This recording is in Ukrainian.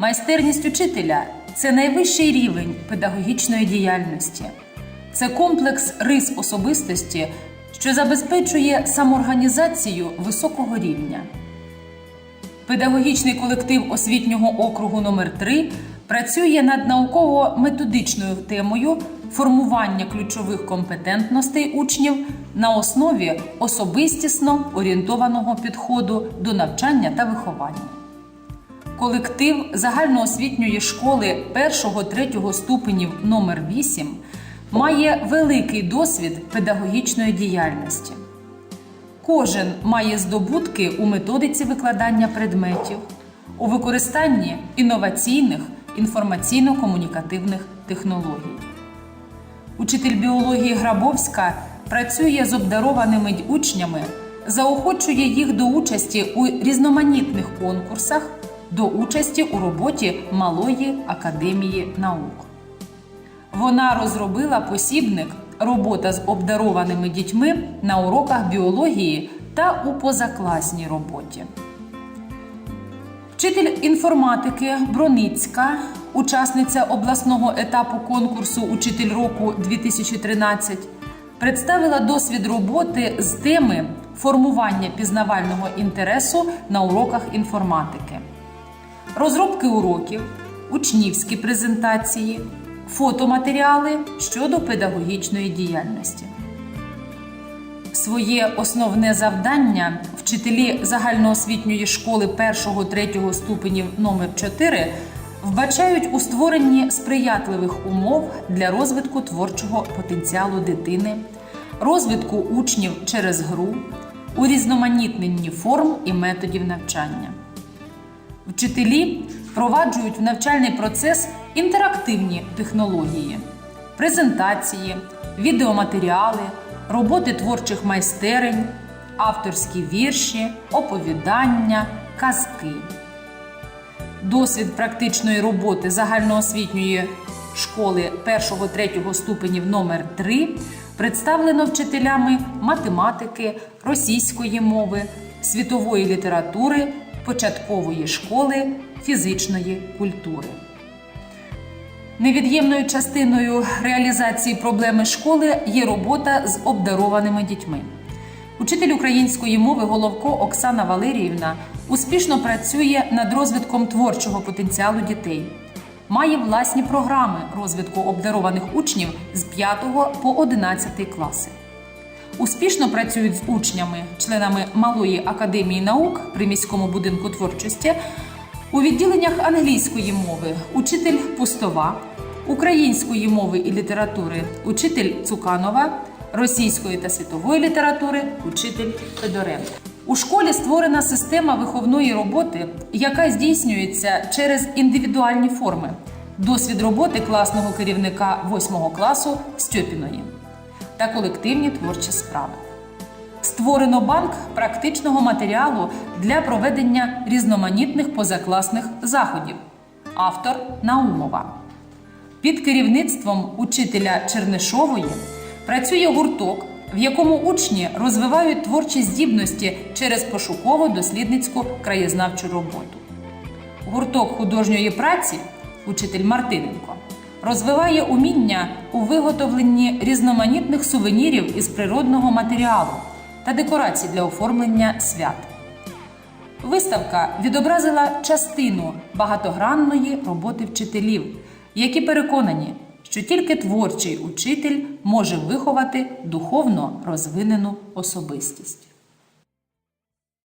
Майстерність учителя це найвищий рівень педагогічної діяльності. Це комплекс рис особистості, що забезпечує самоорганізацію високого рівня. Педагогічний колектив освітнього округу номер 3 працює над науково-методичною темою формування ключових компетентностей учнів на основі особистісно орієнтованого підходу до навчання та виховання. Колектив загальноосвітньої школи 1-3 ступенів номер 8 має великий досвід педагогічної діяльності. Кожен має здобутки у методиці викладання предметів, у використанні інноваційних інформаційно-комунікативних технологій. Учитель біології Грабовська працює з обдарованими учнями, заохочує їх до участі у різноманітних конкурсах, до участі у роботі Малої академії наук. Вона розробила посібник Робота з обдарованими дітьми на уроках біології та у позакласній роботі. Вчитель інформатики Броницька, учасниця обласного етапу конкурсу Учитель року 2013, представила досвід роботи з теми формування пізнавального інтересу на уроках інформатики, розробки уроків, учнівські презентації, фотоматеріали щодо педагогічної діяльності. Своє основне завдання вчителі загальноосвітньої школи 1-3 ступенів номер 4 вбачають у створенні сприятливих умов для розвитку творчого потенціалу дитини, розвитку учнів через гру, урізноманітненні форм і методів навчання. Вчителі впроваджують в навчальний процес інтерактивні технології, презентації, відеоматеріали, роботи творчих майстерень, авторські вірші, оповідання, казки. Досвід практичної роботи загальноосвітньої школи 1-3 ступенів номер 3 представлено вчителями математики, російської мови, світової літератури, початкової школи, фізичної культури. Невід'ємною частиною реалізації проблеми школи є робота з обдарованими дітьми. Учитель української мови Головко Оксана Валеріївна успішно працює над розвитком творчого потенціалу дітей, має власні програми розвитку обдарованих учнів з 5 по 11 класи. Успішно працюють з учнями, членами Малої академії наук при міському будинку творчості у відділеннях англійської мови учитель Пустова, української мови і літератури учитель Цуканова, російської та світової літератури учитель Федоренко. У школі створена система виховної роботи, яка здійснюється через індивідуальні форми. Досвід роботи класного керівника 8 класу Стьопіної та колективні творчі справи. Створено банк практичного матеріалу для проведення різноманітних позакласних заходів. Автор Наумова. Під керівництвом учителя Чернишової працює гурток, в якому учні розвивають творчі здібності через пошуково-дослідницьку краєзнавчу роботу. Гурток художньої праці, учитель Мартиненко, розвиває уміння у виготовленні різноманітних сувенірів із природного матеріалу та декорацій для оформлення свят. Виставка відобразила частину багатогранної роботи вчителів, які переконані, що тільки творчий учитель може виховати духовно розвинену особистість.